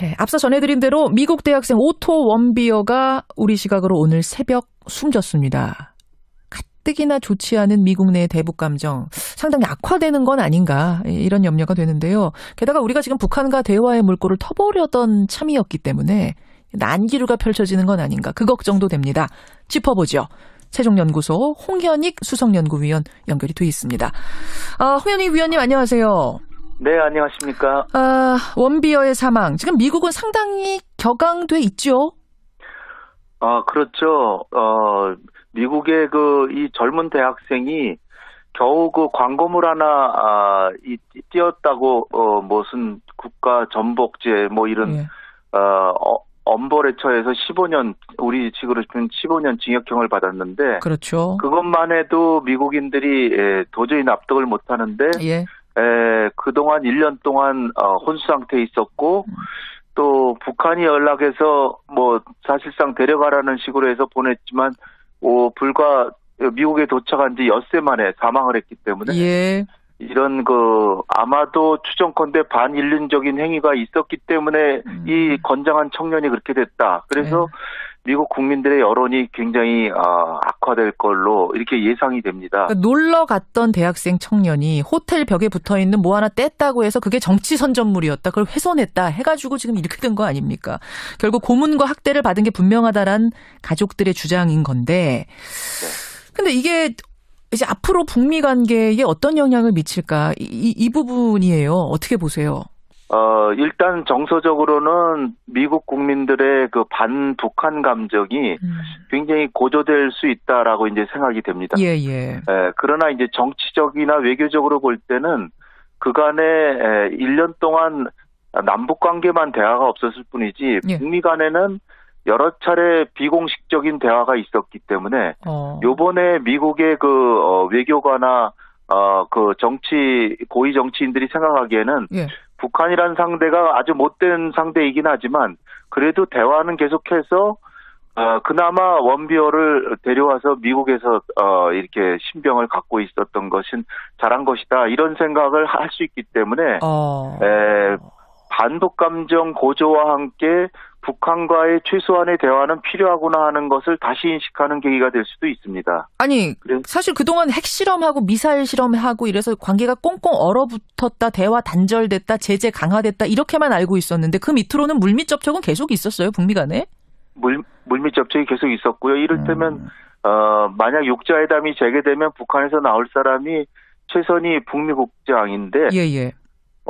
네, 앞서 전해드린 대로 미국 대학생 오토 원비어가 우리 시각으로 오늘 새벽 숨졌습니다. 가뜩이나 좋지 않은 미국 내 대북 감정 상당히 악화되는 건 아닌가 이런 염려가 되는데요. 게다가 우리가 지금 북한과 대화의 물꼬를 터보려던 참이었기 때문에 난기류가 펼쳐지는 건 아닌가 그 걱정도 됩니다. 짚어보죠. 세종연구소 홍현익 수석연구위원 연결이 돼 있습니다. 아, 홍현익 위원님 안녕하세요. 네, 안녕하십니까. 아, 원비어의 사망. 지금 미국은 상당히 격앙돼 있죠? 아, 그렇죠. 어, 미국의 그, 이 젊은 대학생이 겨우 그 광고물 하나, 아, 이, 띄었다고, 어, 무슨 국가 전복제, 뭐 이런, 예. 어, 엄벌에 처해서 15년 우리 식으로 치면 15년 징역형을 받았는데 그렇죠. 그것만 해도 미국인들이 예, 도저히 납득을 못 하는데 예. 에, 그동안 1년 동안 어, 혼수 상태에 있었고 음. 또 북한이 연락해서 뭐 사실상 데려가라는 식으로 해서 보냈지만 오, 불과 미국에 도착한 지 엿새 만에 사망을 했기 때문에 예. 이런 그 아마도 추정컨대 반인륜적인 행위가 있었기 때문에 음. 이 건장한 청년이 그렇게 됐다. 그래서 네. 미국 국민들의 여론이 굉장히 아, 악화될 걸로 이렇게 예상이 됩니다. 그러니까 놀러 갔던 대학생 청년이 호텔 벽에 붙어 있는 뭐 하나 뗐다고 해서 그게 정치 선전물이었다. 그걸 훼손했다 해가지고 지금 이렇게 된 거 아닙니까? 결국 고문과 학대를 받은 게 분명하다란 가족들의 주장인 건데. 네. 근데 이게 이제 앞으로 북미 관계에 어떤 영향을 미칠까 이, 이 부분이에요. 어떻게 보세요? 어, 일단 정서적으로는 미국 국민들의 그 반북한 감정이 음. 굉장히 고조될 수 있다라고 이제 생각이 됩니다. 예, 예. 에, 그러나 이제 정치적이나 외교적으로 볼 때는 그간에 에, 1년 동안 남북 관계만 대화가 없었을 뿐이지 예. 북미 간에는 여러 차례 비공식적인 대화가 있었기 때문에 어. 요번에 미국의 그 어, 외교관나 어, 그 정치 고위 정치인들이 생각하기에는 예. 북한이란 상대가 아주 못된 상대이긴 하지만 그래도 대화는 계속해서 어, 그나마 원비어를 데려와서 미국에서 어, 이렇게 신병을 갖고 있었던 것은 잘한 것이다 이런 생각을 할 수 있기 때문에 어. 에, 반독 감정 고조와 함께 북한과의 최소한의 대화는 필요하구나 하는 것을 다시 인식하는 계기가 될 수도 있습니다. 아니, 사실 그동안 핵실험하고 미사일 실험하고 이래서 관계가 꽁꽁 얼어붙었다, 대화 단절됐다, 제재 강화됐다, 이렇게만 알고 있었는데 그 밑으로는 물밑 접촉은 계속 있었어요, 북미 간에? 물, 물밑 접촉이 계속 있었고요. 이를테면, 음. 어, 만약 육자회담이 재개되면 북한에서 나올 사람이 최선희 북미 국장인데, 예, 예.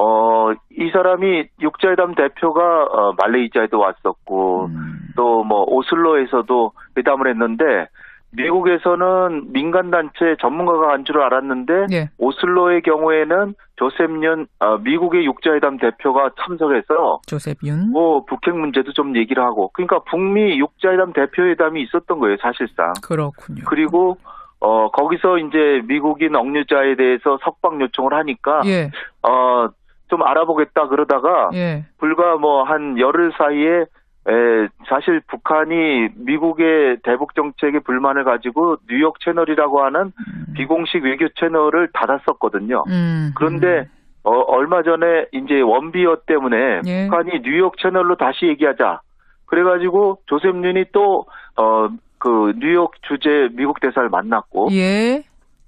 어, 이 사람이 육자회담 대표가 어, 말레이시아에도 왔었고 음. 또뭐 오슬로에서도 회담을 했는데 미국에서는 민간 단체 전문가가 간 줄 알았는데 예. 오슬로의 경우에는 조셉 윤 어, 미국의 육자회담 대표가 참석해서 조셉 윤 뭐 북핵 문제도 좀 얘기를 하고 그러니까 북미 육자회담 대표회담이 있었던 거예요 사실상 그렇군요. 그리고 어 거기서 이제 미국인 억류자에 대해서 석방 요청을 하니까 예. 어 좀 알아보겠다 그러다가 예. 불과 뭐 한 열흘 사이에 에, 사실 북한이 미국의 대북 정책에 불만을 가지고 뉴욕 채널이라고 하는 음. 비공식 외교 채널을 닫았었거든요. 음. 그런데 어, 얼마 전에 이제 원비어 때문에 예. 북한이 뉴욕 채널로 다시 얘기하자. 그래가지고 조셉윤이 또 어, 그 뉴욕 주재 미국 대사를 만났고 예.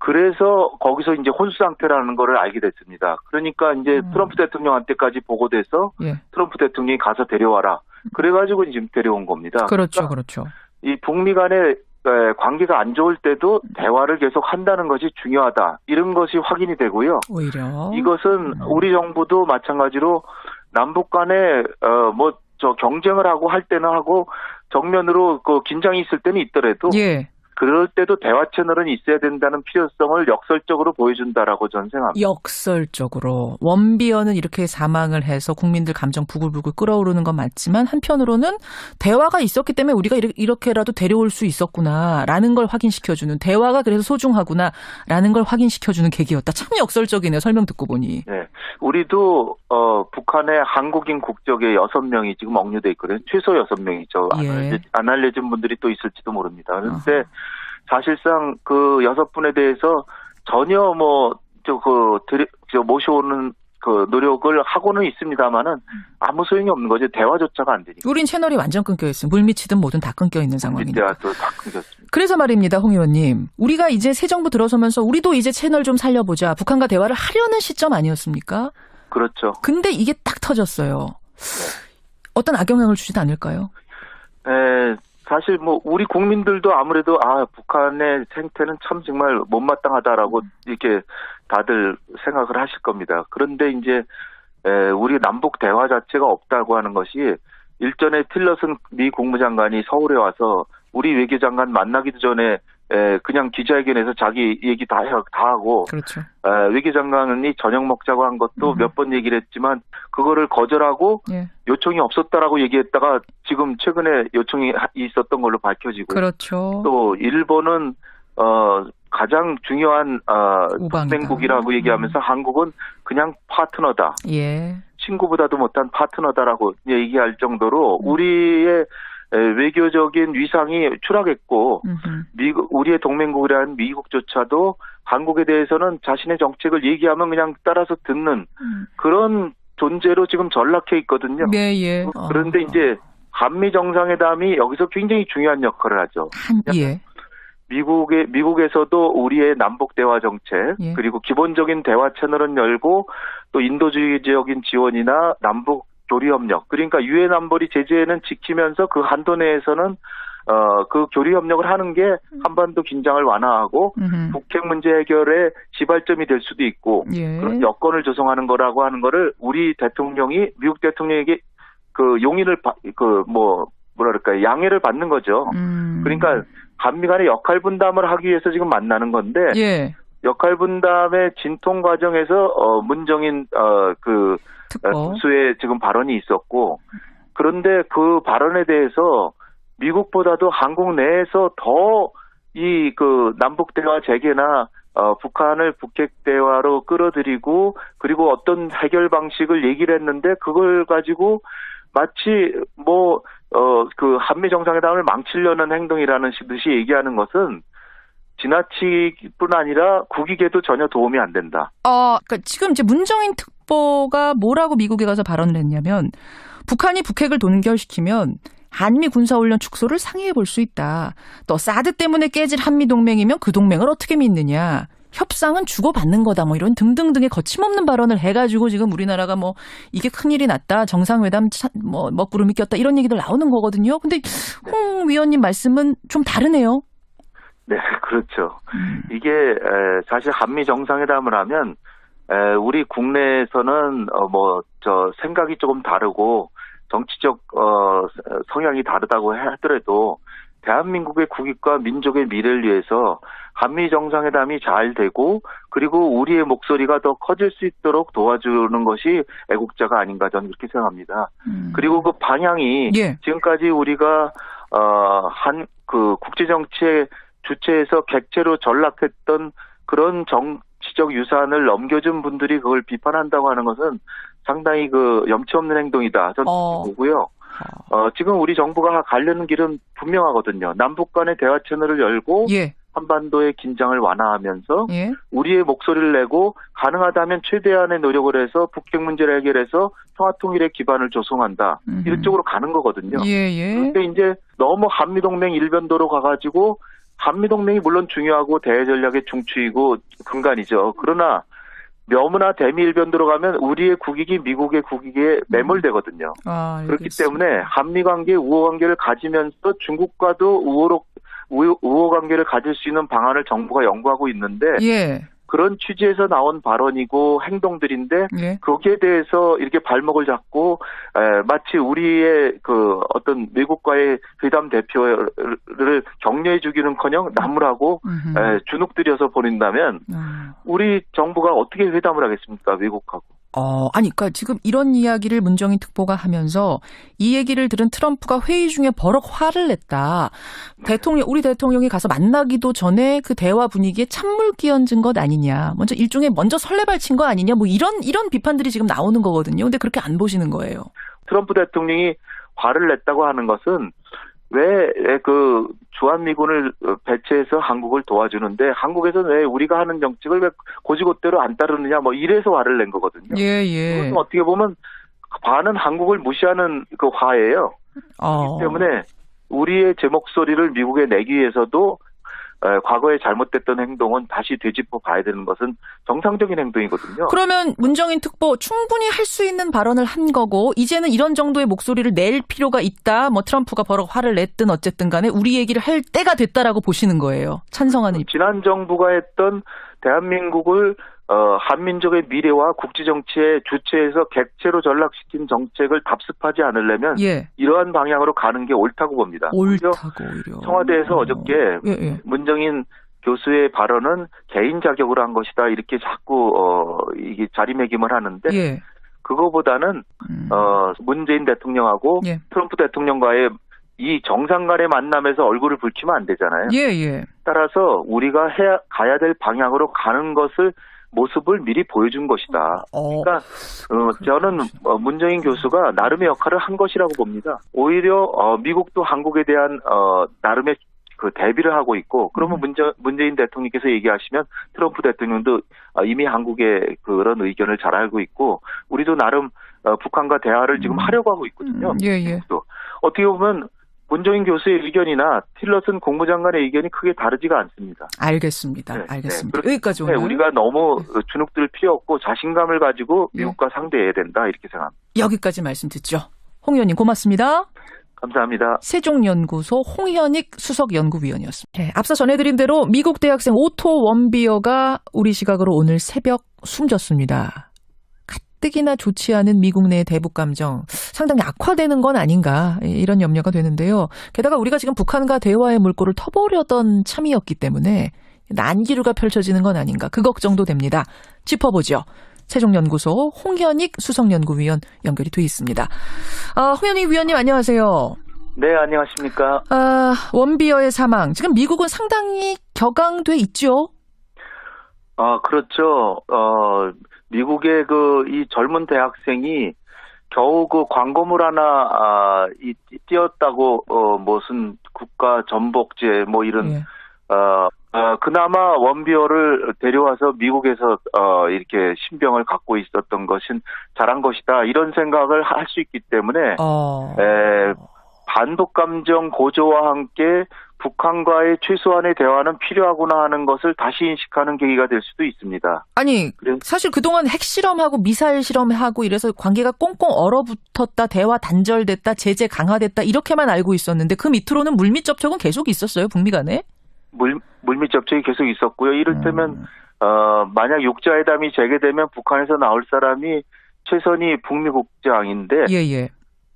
그래서 거기서 이제 혼수 상태라는 거를 알게 됐습니다. 그러니까 이제 음. 트럼프 대통령한테까지 보고돼서 예. 트럼프 대통령이 가서 데려와라. 그래가지고 지금 데려온 겁니다. 그렇죠, 그러니까 그렇죠. 이 북미 간의 관계가 안 좋을 때도 대화를 계속 한다는 것이 중요하다. 이런 것이 확인이 되고요. 오히려 이것은 음. 우리 정부도 마찬가지로 남북 간에 어뭐 저 경쟁을 하고 할 때는 하고 정면으로 그 긴장이 있을 때는 있더라도 예. 그럴 때도 대화 채널은 있어야 된다는 필요성을 역설적으로 보여준다라고 저는 생각합니다. 역설적으로 원비어는 이렇게 사망을 해서 국민들 감정 부글부글 끓어오르는 건 맞지만 한편으로는 대화가 있었기 때문에 우리가 이렇게라도 데려올 수 있었구나라는 걸 확인시켜주는 대화가 그래서 소중하구나라는 걸 확인시켜주는 계기였다. 참 역설적이네요. 설명 듣고 보니. 네, 우리도 어, 북한의 한국인 국적의 여섯 명이 지금 억류돼 있거든요. 최소 여섯 명이죠. 예. 안 알려진 분들이 또 있을지도 모릅니다. 그런데 어. 사실상 그 여섯 분에 대해서 전혀 뭐, 저, 그, 드리, 저, 모셔오는 그 노력을 하고는 있습니다만은 아무 소용이 없는 거죠. 대화조차가 안 되니까. 우린 채널이 완전 끊겨 있어요. 물 미치든 뭐든 다 끊겨 있는 상황이니까. 대화도 다 끊겼습니다. 그래서 말입니다, 홍 의원님. 우리가 이제 새 정부 들어서면서 우리도 이제 채널 좀 살려보자. 북한과 대화를 하려는 시점 아니었습니까? 그렇죠. 근데 이게 딱 터졌어요. 어떤 악영향을 주지도 않을까요? 에, 사실 뭐 우리 국민들도 아무래도 아 북한의 생태는 참 정말 못마땅하다라고 이렇게 다들 생각을 하실 겁니다. 그런데 이제 에, 우리 남북 대화 자체가 없다고 하는 것이 일전에 틸러슨 미 국무장관이 서울에 와서 우리 외교장관 만나기도 전에 에, 그냥 기자회견에서 자기 얘기 다, 해- 다 하고 그렇죠. 에, 외교장관이 저녁 먹자고 한 것도 음. 몇번 얘기를 했지만 그거를 거절하고 예. 요청이 없었다라고 얘기했다가 지금 최근에 요청이 하- 있었던 걸로 밝혀지고 그렇죠. 또 일본은 어 가장 중요한 어. 동맹국이라고 음. 얘기하면서 한국은 그냥 파트너다 예. 친구보다도 못한 파트너다라고 얘기할 정도로 음. 우리의 에, 외교적인 위상이 추락했고 음흠. 미국 우리의 동맹국이라는 미국조차도 한국에 대해서는 자신의 정책을 얘기하면 그냥 따라서 듣는 음. 그런 존재로 지금 전락해 있거든요. 네, 예. 그런데 어. 이제 한미 정상회담이 여기서 굉장히 중요한 역할을 하죠. 한, 예. 미국의 미국에서도 우리의 남북 대화 정책 예. 그리고 기본적인 대화 채널은 열고 또 인도주의적인 지원이나 남북 교류 협력 그러니까 유엔 안보리 제재는 지키면서 그 한도 내에서는 어 그 교류 협력을 하는 게 한반도 긴장을 완화하고 음흠. 북핵 문제 해결의 시발점이 될 수도 있고 예. 그런 여건을 조성하는 거라고 하는 거를 우리 대통령이 미국 대통령에게 그 용인을 그 뭐 뭐랄까 양해를 받는 거죠. 음. 그러니까 한미 간의 역할 분담을 하기 위해서 지금 만나는 건데 예. 역할 분담의 진통 과정에서 어 문정인 어그 특보. 수의 지금 발언이 있었고 그런데 그 발언에 대해서 미국보다도 한국 내에서 더 이 그 남북 대화 재개나 어 북한을 북핵 대화로 끌어들이고 그리고 어떤 해결 방식을 얘기를 했는데 그걸 가지고 마치 뭐 어 그 한미 정상회담을 망치려는 행동이라는 듯이 얘기하는 것은 지나치기뿐 아니라 국익에도 전혀 도움이 안 된다. 어, 그러니까 지금 이제 문정인 특보가 뭐라고 미국에 가서 발언을 했냐면 북한이 북핵을 동결시키면 한미 군사훈련 축소를 상의해 볼 수 있다. 또 사드 때문에 깨질 한미 동맹이면 그 동맹을 어떻게 믿느냐. 협상은 주고받는 거다. 뭐 이런 등등등의 거침없는 발언을 해가지고 지금 우리나라가 뭐 이게 큰일이 났다. 정상회담 차- 뭐 먹구름이 꼈다. 이런 얘기들 나오는 거거든요. 근데 홍 위원님 말씀은 좀 다르네요. 네, 그렇죠. 음. 이게 에, 사실 한미 정상회담을 하면 에, 우리 국내에서는 어, 뭐저 생각이 조금 다르고 정치적 어, 성향이 다르다고 하더라도 대한민국의 국익과 민족의 미래를 위해서 한미 정상회담이 잘 되고 그리고 우리의 목소리가 더 커질 수 있도록 도와주는 것이 애국자가 아닌가 저는 그렇게 생각합니다. 음. 그리고 그 방향이 예. 지금까지 우리가 어한 그 국제 정치의 주체에서 객체로 전락했던 그런 정치적 유산을 넘겨준 분들이 그걸 비판한다고 하는 것은 상당히 그 염치 없는 행동이다. 저는 어. 보고요. 어, 지금 우리 정부가 가려는 길은 분명하거든요. 남북 간의 대화 채널을 열고 예. 한반도의 긴장을 완화하면서 예. 우리의 목소리를 내고 가능하다면 최대한의 노력을 해서 북핵 문제를 해결해서 평화 통일의 기반을 조성한다. 음흠. 이런 쪽으로 가는 거거든요. 예, 예. 그런데 이제 너무 한미 동맹 일변도로 가가지고 한미동맹이 물론 중요하고 대전략의 중추이고 근간이죠. 그러나 명무나 대미 일변도로 가면 우리의 국익이 미국의 국익에 매몰되거든요. 아, 그렇기. 때문에 한미 관계 우호 관계를 가지면서 중국과도 우호로 우호, 우호 관계를 가질 수 있는 방안을 정부가 연구하고 있는데 예. 그런 취지에서 나온 발언이고 행동들인데 예. 거기에 대해서 이렇게 발목을 잡고 에, 마치 우리의 그 어떤 미국과의 회담 대표를 격려해 주기는커녕 나무라고. 에, 주눅들여서 보낸다면 아. 우리 정부가 어떻게 회담을 하겠습니까 미국하고? 어, 아니, 그니까 지금 이런 이야기를 문정인 특보가 하면서 이 얘기를 들은 트럼프가 회의 중에 버럭 화를 냈다. 대통령, 우리 대통령이 가서 만나기도 전에 그 대화 분위기에 찬물 끼얹은 것 아니냐. 먼저 일종의 먼저 설레발친 거 아니냐. 뭐 이런, 이런 비판들이 지금 나오는 거거든요. 근데 그렇게 안 보시는 거예요. 트럼프 대통령이 화를 냈다고 하는 것은 왜 그 주한미군을 배치해서 한국을 도와주는데 한국에서는 왜 우리가 하는 정책을 왜 고지고대로 안 따르느냐 뭐 이래서 화를 낸 거거든요. 예, 예. 그것은 어떻게 보면 반은 한국을 무시하는 그 화예요. 어. 그렇기 때문에 우리의 제 목소리를 미국에 내기 위해서도 에, 과거에 잘못됐던 행동은 다시 되짚어 봐야 되는 것은 정상적인 행동이거든요. 그러면 문정인 특보 충분히 할 수 있는 발언을 한 거고 이제는 이런 정도의 목소리를 낼 필요가 있다. 뭐 트럼프가 버럭 화를 냈든 어쨌든 간에 우리 얘기를 할 때가 됐다라고 보시는 거예요. 찬성하는 입. 지난 정부가 했던 대한민국을 어, 한민족의 미래와 국지 정치의 주체에서 객체로 전락시킨 정책을 답습하지 않으려면 예. 이러한 방향으로 가는 게 옳다고 봅니다. 오히려 옳다고 오히려. 청와대에서 어. 어저께 예, 예. 문정인 교수의 발언은 개인 자격으로 한 것이다 이렇게 자꾸 어 이게 자리매김을 하는데 예. 그거보다는 음. 어 문재인 대통령하고 예. 트럼프 대통령과의 이 정상 간의 만남에서 얼굴을 붉히면 안 되잖아요. 예, 예. 따라서 우리가 해야 가야 될 방향으로 가는 것을 모습을 미리 보여준 것이다. 어. 그러니까 어, 저는 어, 문정인 교수가 나름의 역할을 한 것이라고 봅니다. 오히려 어, 미국도 한국에 대한 어, 나름의 그 대비를 하고 있고 그러면 음. 문재, 문재인 대통령께서 얘기하시면 트럼프 대통령도 어, 이미 한국의 그런 의견을 잘 알고 있고 우리도 나름 어, 북한과 대화를 지금 음. 하려고 하고 있거든요. 음, 예, 예. 또 어떻게 보면 문정인 교수의 의견이나 틸러슨 국무장관의 의견이 크게 다르지가 않습니다. 알겠습니다. 네, 알겠습니다. 네. 여기까지 네, 오늘 우리가 너무 주눅들 필요 없고 자신감을 가지고 예. 미국과 상대해야 된다 이렇게 생각합니다. 여기까지 말씀 듣죠. 홍 의원님 고맙습니다. 감사합니다. 세종연구소 홍현익 수석연구위원이었습니다. 네, 앞서 전해드린 대로 미국 대학생 오토 원비어가 우리 시각으로 오늘 새벽 숨졌습니다. 가뜩이나 좋지 않은 미국 내 대북 감정 상당히 악화되는 건 아닌가 이런 염려가 되는데요. 게다가 우리가 지금 북한과 대화의 물꼬를 터보려던 참이었기 때문에 난기류가 펼쳐지는 건 아닌가 그 걱정도 됩니다. 짚어보죠. 세종연구소 홍현익 수석연구위원 연결이 돼 있습니다. 아, 홍현익 위원님 안녕하세요. 네, 안녕하십니까. 아, 원비어의 사망. 지금 미국은 상당히 격앙돼 있죠? 아, 그렇죠. 어, 미국의 그 이 젊은 대학생이 겨우 그 광고물 하나 아, 이, 띄었다고 어 무슨 국가 전복제 뭐 이런 예. 어, 어, 그나마 원비어를 데려와서 미국에서 어, 이렇게 신병을 갖고 있었던 것은 잘한 것이다 이런 생각을 할 수 있기 때문에 어. 에, 반독 감정 고조와 함께 북한과의 최소한의 대화는 필요하구나 하는 것을 다시 인식하는 계기가 될 수도 있습니다. 아니, 그래- 사실 그동안 핵실험하고 미사일 실험하고 이래서 관계가 꽁꽁 얼어붙었다, 대화 단절됐다, 제재 강화됐다, 이렇게만 알고 있었는데 그 밑으로는 물밑 접촉은 계속 있었어요, 북미 간에? 물, 물밑 접촉이 계속 있었고요. 이를테면 음. 어, 만약 육자회담이 재개되면 북한에서 나올 사람이 최선희 북미 국장인데 예, 예.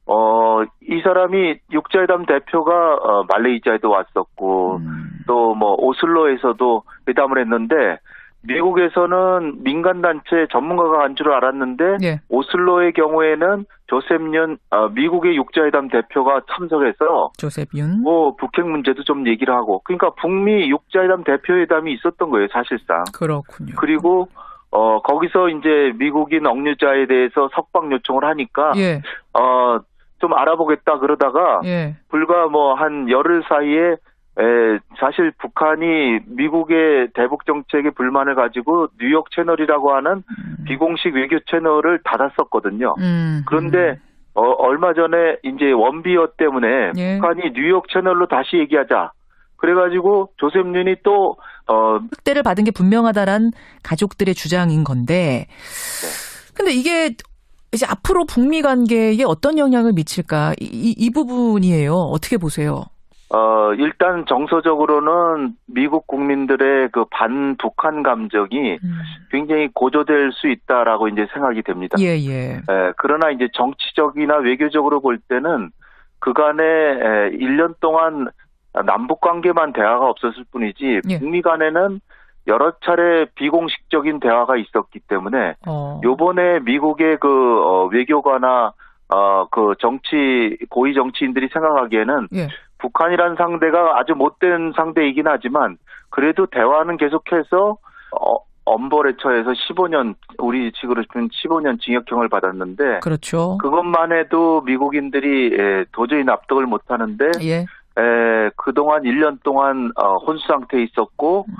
어, 이 사람이 육자회담 대표가 어, 말레이시아에도 왔었고 음. 또뭐 오슬로에서도 회담을 했는데 미국에서는 민간 단체 전문가가 간 줄 알았는데 예. 오슬로의 경우에는 조셉 윤 어, 미국의 육자회담 대표가 참석해서 조셉 윤. 뭐 북핵 문제도 좀 얘기를 하고 그러니까 북미 육자회담 대표회담이 있었던 거예요 사실상 그렇군요. 그리고 어 거기서 이제 미국인 억류자에 대해서 석방 요청을 하니까 예, 어 좀 알아보겠다 그러다가 예. 불과 뭐 한 열흘 사이에 에, 사실 북한이 미국의 대북 정책에 불만을 가지고 뉴욕 채널이라고 하는 음. 비공식 외교 채널을 닫았었거든요. 음. 그런데 어, 얼마 전에 이제 원비어 때문에 예. 북한이 뉴욕 채널로 다시 얘기하자. 그래가지고 조셉윤이 또 어, 흑대를 받은 게 분명하다란 가족들의 주장인 건데. 네. 근데 이게 이제 앞으로 북미 관계에 어떤 영향을 미칠까? 이, 이, 이 부분이에요. 어떻게 보세요? 어, 일단 정서적으로는 미국 국민들의 그 반북한 감정이 음. 굉장히 고조될 수 있다라고 이제 생각이 됩니다. 예, 예. 에, 그러나 이제 정치적이나 외교적으로 볼 때는 그간에 에, 1년 동안 남북 관계만 대화가 없었을 뿐이지 예. 북미 간에는 여러 차례 비공식적인 대화가 있었기 때문에 어. 요번에 미국의 그 어, 외교가나 어, 그 정치 고위 정치인들이 생각하기에는 예. 북한이라는 상대가 아주 못된 상대이긴 하지만 그래도 대화는 계속해서 어, 엄벌에 처해서 15년 우리 식으로 준 15년 징역형을 받았는데 그렇죠. 그것만 해도 미국인들이 예, 도저히 납득을 못 하는데 예. 에, 그동안 1년 동안 어, 혼수 상태에 있었고 음.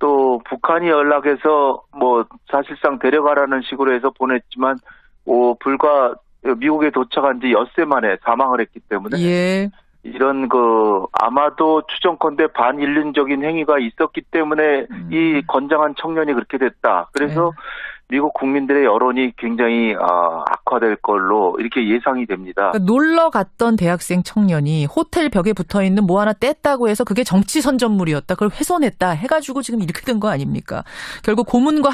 또 북한이 연락해서 뭐 사실상 데려가라는 식으로 해서 보냈지만 오, 불과 미국에 도착한 지 엿새 만에 사망을 했기 때문에 예. 이런 그 아마도 추정컨대 반인륜적인 행위가 있었기 때문에 음. 이 건장한 청년이 그렇게 됐다. 그래서 미국 국민들의 여론이 굉장히 아, 악화될 걸로 이렇게 예상이 됩니다. 그러니까 놀러 갔던 대학생 청년이 호텔 벽에 붙어 있는 뭐 하나 뗐다고 해서 그게 정치 선전물이었다. 그걸 훼손했다. 해가지고 지금 이렇게 된 거 아닙니까? 결국 고문과